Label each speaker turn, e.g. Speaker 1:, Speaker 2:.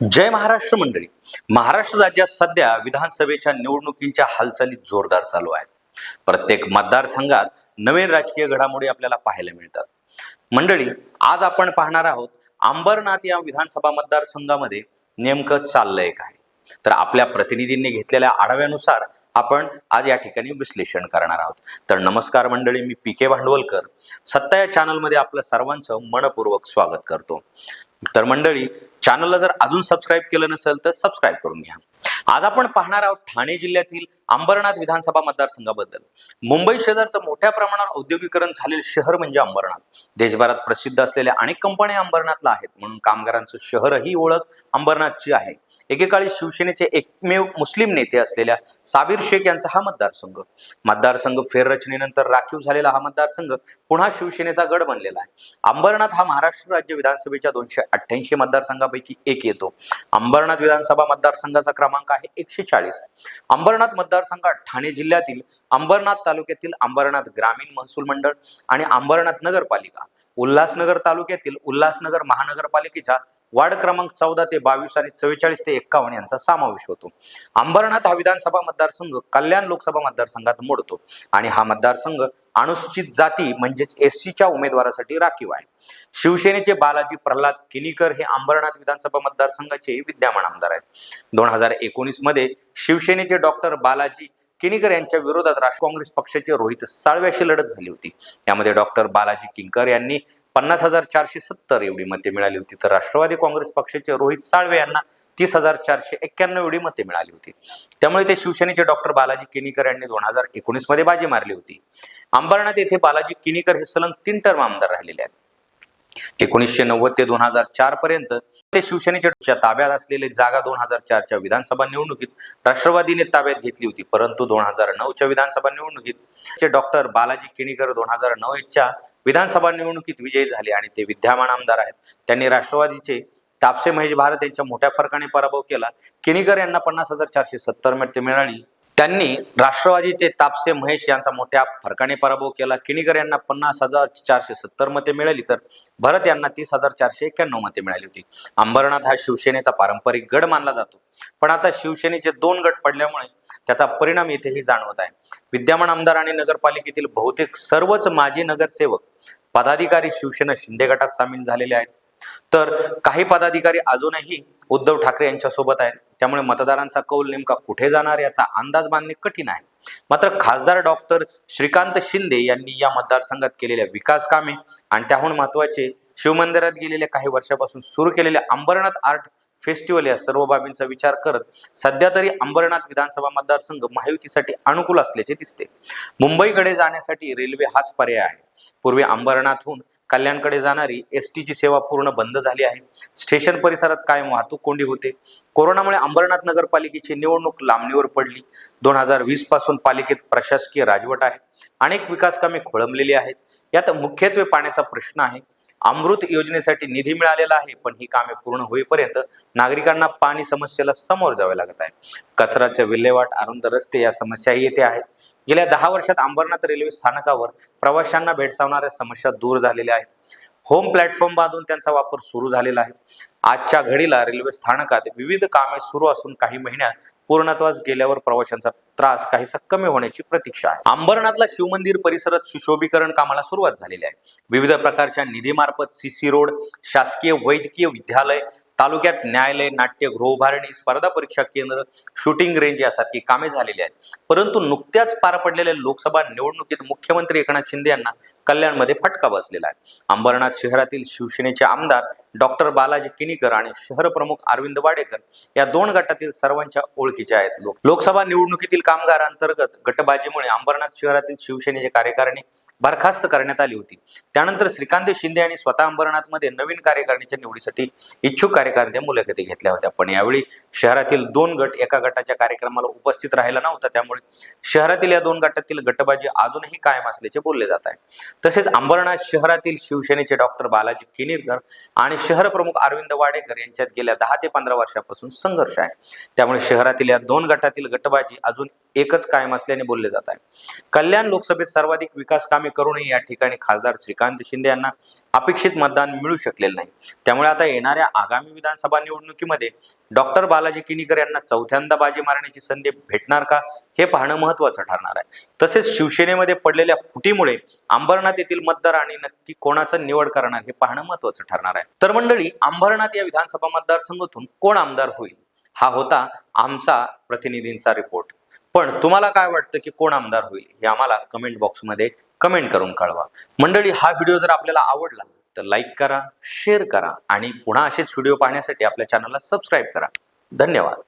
Speaker 1: जय महाराष्ट्र मंडळी. महाराष्ट्र राज्यात सध्या विधानसभेच्या निवडणुकींच्या हालचाली जोरदार चालू आहेत. प्रत्येक मतदारसंघात नवीन राजकीय घडामोडी आपल्याला पाहायला मिळतात. मंडळी आज आपण पाहणार आहोत अंबरनाथ या विधानसभा मतदारसंघामध्ये नेमकं चाललंय काय? तर आपल्या प्रतिनिधींनी घेतलेल्या आढाव्यानुसार आपण आज या ठिकाणी विश्लेषण करणार आहोत. तर नमस्कार मंडळी मी पी के भांडवलकर. सत्ता या चॅनलमध्ये आपलं सर्वांचं मनपूर्वक स्वागत करतो. तर मंडळी चॅनलला जर अजून सबस्क्राईब केलं नसेल तर सबस्क्राईब करून घ्या. आज आपण पाहणार आहोत ठाणे जिल्ह्यातील अंबरनाथ विधानसभा मतदारसंघाबद्दल. मुंबई शेजारचं मोठ्या प्रमाणावर औद्योगिकरण झालेलं शहर म्हणजे अंबरनाथ. देशभरात प्रसिद्ध असलेल्या अनेक कंपन्या अंबरनाथला आहेत. म्हणून कामगारांचं शहरही ओळख अंबरनाथची आहे. एकेकाळी शिवसेनेचे एकमेव मुस्लिम नेते असलेल्या साबीर शेख यांचा हा मतदारसंघ. मतदारसंघ फेररचनेनंतर राखीव झालेला हा मतदारसंघ पुन्हा शिवसेनेचा गड बनलेला आहे. अंबरनाथ हा महाराष्ट्र राज्य विधानसभेच्या दोनशे अठ्ठ्याऐंशी मतदारसंघापैकी एक येतो. अंबरनाथ विधानसभा मतदारसंघाचा क्रमांक आहे एकशे चाळीस. अंबरनाथ मतदारसंघात ठाणे जिल्ह्यातील अंबरनाथ तालुक्यातील अंबरनाथ ग्रामीण महसूल मंडळ आणि अंबरनाथ नगरपालिका. उल्हासनगर तालुक्यातील उल्हासनगर महानगरपालिकेचा वार्ड क्रमांक चौदा ते बावीस आणि चव्वेचाळीस ते एक्कावन्न यांचा समावेश होतो. अंबरनाथ हा विधानसभा मतदारसंघ कल्याण लोकसभा मतदारसंघात मोडतो आणि हा मतदारसंघ अनुसूचित जाती म्हणजेच एस सीच्या उमेदवारासाठी राखीव आहे. शिवसेनेचे बालाजी प्रल्हाद किनीकर हे अंबरनाथ विधानसभा मतदारसंघाचे विद्यमान आमदार आहेत. दोन हजार एकोणीसमध्ये शिवसेनेचे डॉक्टर बालाजी किणीकर यांच्या विरोधात राष्ट्र काँग्रेस पक्षाचे रोहित साळव्याशी लढत झाली होती. यामध्ये डॉक्टर बालाजी किंकर यांनी पन्नास हजार चारशे सत्तर एवढी मते मिळाली होती. तर राष्ट्रवादी काँग्रेस पक्षाचे रोहित साळवे यांना तीस हजार चारशे एक्क्याण्णव एवढी मते मिळाली होती. त्यामुळे ते शिवसेनेचे डॉक्टर बालाजी किणीकर यांनी दोन हजार एकोणीसमध्ये बाजी मारली होती. अंबरनाथ येथे बालाजी किणीकर हे सलग तीन टर्म आमदार राहिलेले आहेत. एकोणीसशे नव्वद ते दोन हजार चार पर्यंत ते शिवसेनेच्या ताब्यात असलेले जागा दोन हजार चारच्या विधानसभा निवडणुकीत राष्ट्रवादीने ताब्यात घेतली होती. परंतु दोन हजार नऊच्या विधानसभा निवडणुकीत डॉक्टर बालाजी किणीकर दोन हजार नऊ च्या विधानसभा निवडणुकीत विजयी झाले आणि ते विद्यमान आमदार आहेत. त्यांनी राष्ट्रवादीचे तापसे महेश भारत यांच्या मोठ्या फरकाने पराभव केला. किणीकर यांना पन्नास हजार चारशे सत्तर मते मिळाली. त्यांनी राष्ट्रवादीचे तापसे महेश यांचा मोठ्या फरकाने पराभव केला. किणीकर यांना पन्नास हजार चारशे सत्तर मते मिळाली तर भरत यांना तीस हजार चारशे एक्क्याण्णव मते मिळाली होती. अंबरनाथ हा शिवसेनेचा पारंपरिक गड मानला जातो. पण आता शिवसेनेचे दोन गट पडल्यामुळे त्याचा परिणाम येथेही जाणवत आहे. विद्यमान आमदार आणि नगरपालिकेतील बहुतेक सर्वच माजी नगरसेवक पदाधिकारी शिवसेना शिंदे गटात सामील झालेले आहेत. तर काही पदाधिकारी अजूनही उद्धव ठाकरे यांच्यासोबत आहेत. त्यामुळे मतदारांचा कौल नेमका कुठे जाणार याचा अंदाज बांधणे कठीण आहे. मात्र खासदार डॉक्टर श्रीकांत शिंदे यांनी या मतदारसंघात केलेल्या विकास कामे आणि त्याहून महत्त्वाचे शिवमंदिरात गेलेल्या काही वर्षापासून सुरू केलेले अंबरनाथ आर्ट फेस्टिवल या सर्व बाबींचा विचार करत सध्या तरी अंबरनाथ विधानसभा मतदारसंघ महायुतीसाठी अनुकूल असल्याचे दिसते. मुंबईकडे जाण्यासाठी रेल्वे हाच पर्याय आहे. पूर्वी अंबरनाथहून कल्याणकडे जाणारी एस टीची सेवा पूर्ण बंद झाली आहे. स्टेशन परिसरात कायम वाहतूक कोंडी होते. कोरोनामुळे अंबरनाथ नगरपालिकेची निवडणूक लांबणीवर पडली. दोन हजार वीसपासून पालिकेत प्रशासकीय राजवट आहे. अनेक विकास कामे खोळंबलेली आहेत. यात मुख्यत्वे पाण्याचा प्रश्न आहे. अमृत योजनेसाठी निधी मिळालेला आहे पण ही कामे पूर्ण होईपर्यंत नागरिकांना पाणी समस्येला समोर जावे लागत आहे. कचऱ्याचे विल्हेवाट अरुंद रस्ते या समस्याही येथे आहेत. गेल्या दहा वर्षात अंबरनाथ रेल्वे स्थानकावर प्रवाशांना भेडसावणाऱ्या समस्या दूर झालेल्या आहेत. होम प्लॅटफॉर्म बांधून त्यांचा वापर सुरू झालेला आहे. आजच्या घडीला रेल्वे स्थानकात विविध कामे सुरू असून काही महिन्यात पूर्णत्वास गेल्यावर प्रवाशांचा त्रास काहीसा कमी होण्याची प्रतीक्षा आहे. अंबरनाथला शिवमंदिर परिसरात सुशोभीकरण कामाला सुरुवात झालेली आहे. विविध प्रकारच्या निधीमार्फत सीसी रोड शासकीय वैद्यकीय विद्यालय तालुक्यात न्यायालय नाट्यगृह उभारणी स्पर्धा परीक्षा केंद्र शूटिंग रेंज यासारखी कामे झालेली आहेत. परंतु नुकत्याच पार पडलेल्या लोकसभा निवडणुकीत मुख्यमंत्री एकनाथ शिंदे यांना कल्याणमध्ये फटका बसलेला आहे. अंबरनाथ शहरातील शिवसेनेचे आमदार डॉक्टर बालाजी किनीकर आणि शहर प्रमुख अरविंद वाडेकर या दोन गटातील सर्वांच्या ओळखी ओळखीचे आहेत लोक लोकसभा निवडणुकीतील कामगार अंतर्गत गटबाजीमुळे अंबरनाथ शहरातील शिवसेनेचे कार्यकारिणी बरखास्त करण्यात आली होती. त्यानंतर श्रीकांत शिंदे यांनी स्वतः अंबरनाथमध्ये नवीन कार्यकारिणीच्या निवडीसाठी इच्छुक कार्यकर्त्या मुलाखती घेतल्या होत्या. पण यावेळी शहरातील दोन गट एका गटाच्या कार्यक्रमाला उपस्थित राहिला नव्हता. त्यामुळे शहरातील या दोन गटातील गटबाजी अजूनही कायम असल्याचे बोलले जात आहे. तसेच अंबरनाथ शहरातील शिवसेनेचे डॉक्टर बालाजी किनीरकर आणि शहर प्रमुख अरविंद वाडेकर यांच्यात गेल्या दहा ते पंधरा वर्षापासून संघर्ष आहे. त्यामुळे शहरातील या दोन गटातील गटबाजी अजून एकच कायम असल्याने बोलले जात आहे. कल्याण लोकसभेत सर्वाधिक विकास कामे करूनही या ठिकाणी खासदार श्रीकांत शिंदे यांना अपेक्षित मतदान मिळू शकलेलं नाही. त्यामुळे आता येणाऱ्या आगामी विधानसभा निवडणुकीमध्ये डॉक्टर बालाजी किनीकर यांना चौथ्यांदा बाजी मारण्याची संधी भेटणार का हे पाहणं महत्वाचं ठरणार आहे. तसेच शिवसेनेमध्ये पडलेल्या फुटीमुळे अंबरनाथ येथील मतदार आणि नक्की कोणाचं निवड करणार हे पाहणं महत्वाचं ठरणार आहे. तर मंडळी अंबरनाथ या विधानसभा मतदारसंघातून कोण आमदार होईल? हा होता आमचा प्रतिनिधींचा रिपोर्ट पण तुम्हाला काय वाटतं की कोण आमदार होईल? हे आम्हाला कमेंट बॉक्समध्ये कमेंट करून कळवा. मंडळी हा व्हिडिओ जर आपल्याला आवडला तर लाईक करा शेअर करा आणि पुन्हा असेच व्हिडिओ पाहण्यासाठी आपल्या चॅनलला सबस्क्राईब करा. धन्यवाद.